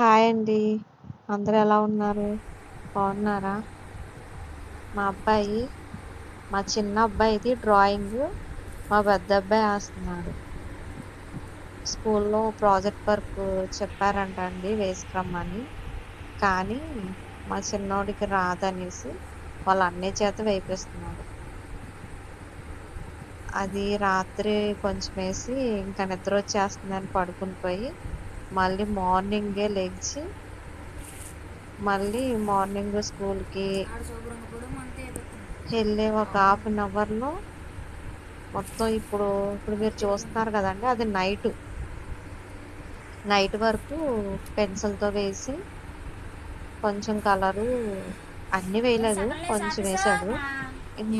Hi అండి. అందరు ఎలా ఉన్నారు? బాగున్నారా? మా అబ్బాయి మా చిన్న అబ్బాయిది డ్రాయింగ్ మా పెద్ద అబ్బాయి వేస్తున్నాడు స్కూల్లో ప్రాజెక్ట్ వర్క్ చెప్పారంట అండి వేసుకురమ్మని కానీ మా చిన్నోడికి రాదనేసి వాళ్ళ అన్నయ్య చేత వేపిస్తున్నాడు అది రాత్రి కొంచెం వేసి ఇంకా నిద్ర వచ్చేస్తుందని పడుకుని పోయి మళ్ళీ మార్నింగే లేచి మళ్ళీ మార్నింగ్ స్కూల్కి వెళ్ళే ఒక హాఫ్ అన్ అవర్లో మొత్తం ఇప్పుడు ఇప్పుడు మీరు చూస్తున్నారు కదండి అది నైట్. నైట్ వరకు పెన్సిల్తో వేసి కొంచెం కలరు అన్నీ వేయలేదు కొంచెం వేసాడు.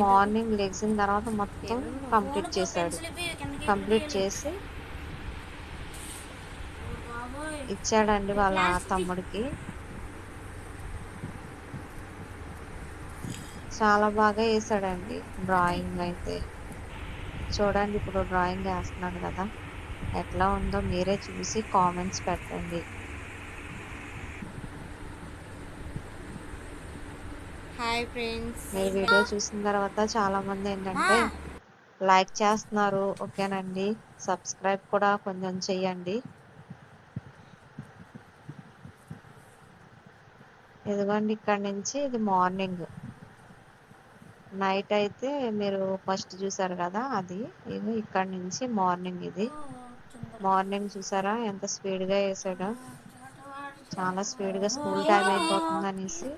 మార్నింగ్ లెగ్సిన తర్వాత మొత్తం కంప్లీట్ చేశాడు. కంప్లీట్ చేసి ఇచ్చాడండి వాళ్ళ తమ్ముడికి. చాలా బాగా వేసాడండి డ్రాయింగ్ అయితే. చూడండి ఇప్పుడు డ్రాయింగ్ వేస్తున్నాడు కదా. ఎట్లా ఉందో మీరే చూసి కామెంట్స్ పెట్టండి. హాయ్ ఫ్రెండ్స్ మీరు వీడియో చూసిన తర్వాత చాలా మంది ఏంటంటే లైక్ చేస్తున్నారు. ఓకేనండి. సబ్స్క్రైబ్ కూడా కొంచెం చెయ్యండి. ఇదిగోండి ఇక్కడ నుంచి ఇది మార్నింగ్. నైట్ అయితే మీరు ఫస్ట్ చూసారు కదా అది. ఇది ఇక్కడ నుంచి మార్నింగ్ ఇది. మార్నింగ్ చూసారా? ఎంత స్పీడ్గా వేసాడో. చాలా స్పీడ్గా స్కూల్ టైం అయిపోతుంది అనేసి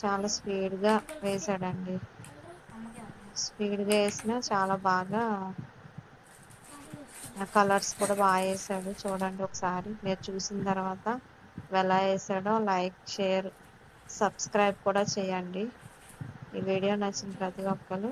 చాలా స్పీడ్గా వేసాడండి. స్పీడ్గా వేసినా చాలా బాగా కలర్స్ కూడా బాగా వేసాడు. చూడండి ఒకసారి. మీరు చూసిన తర్వాత ఎలా వేసాడో లైక్ షేర్ సబ్స్క్రైబ్ కూడా చేయండి. ఈ వీడియో నచ్చిన ప్రతి ఒక్కరు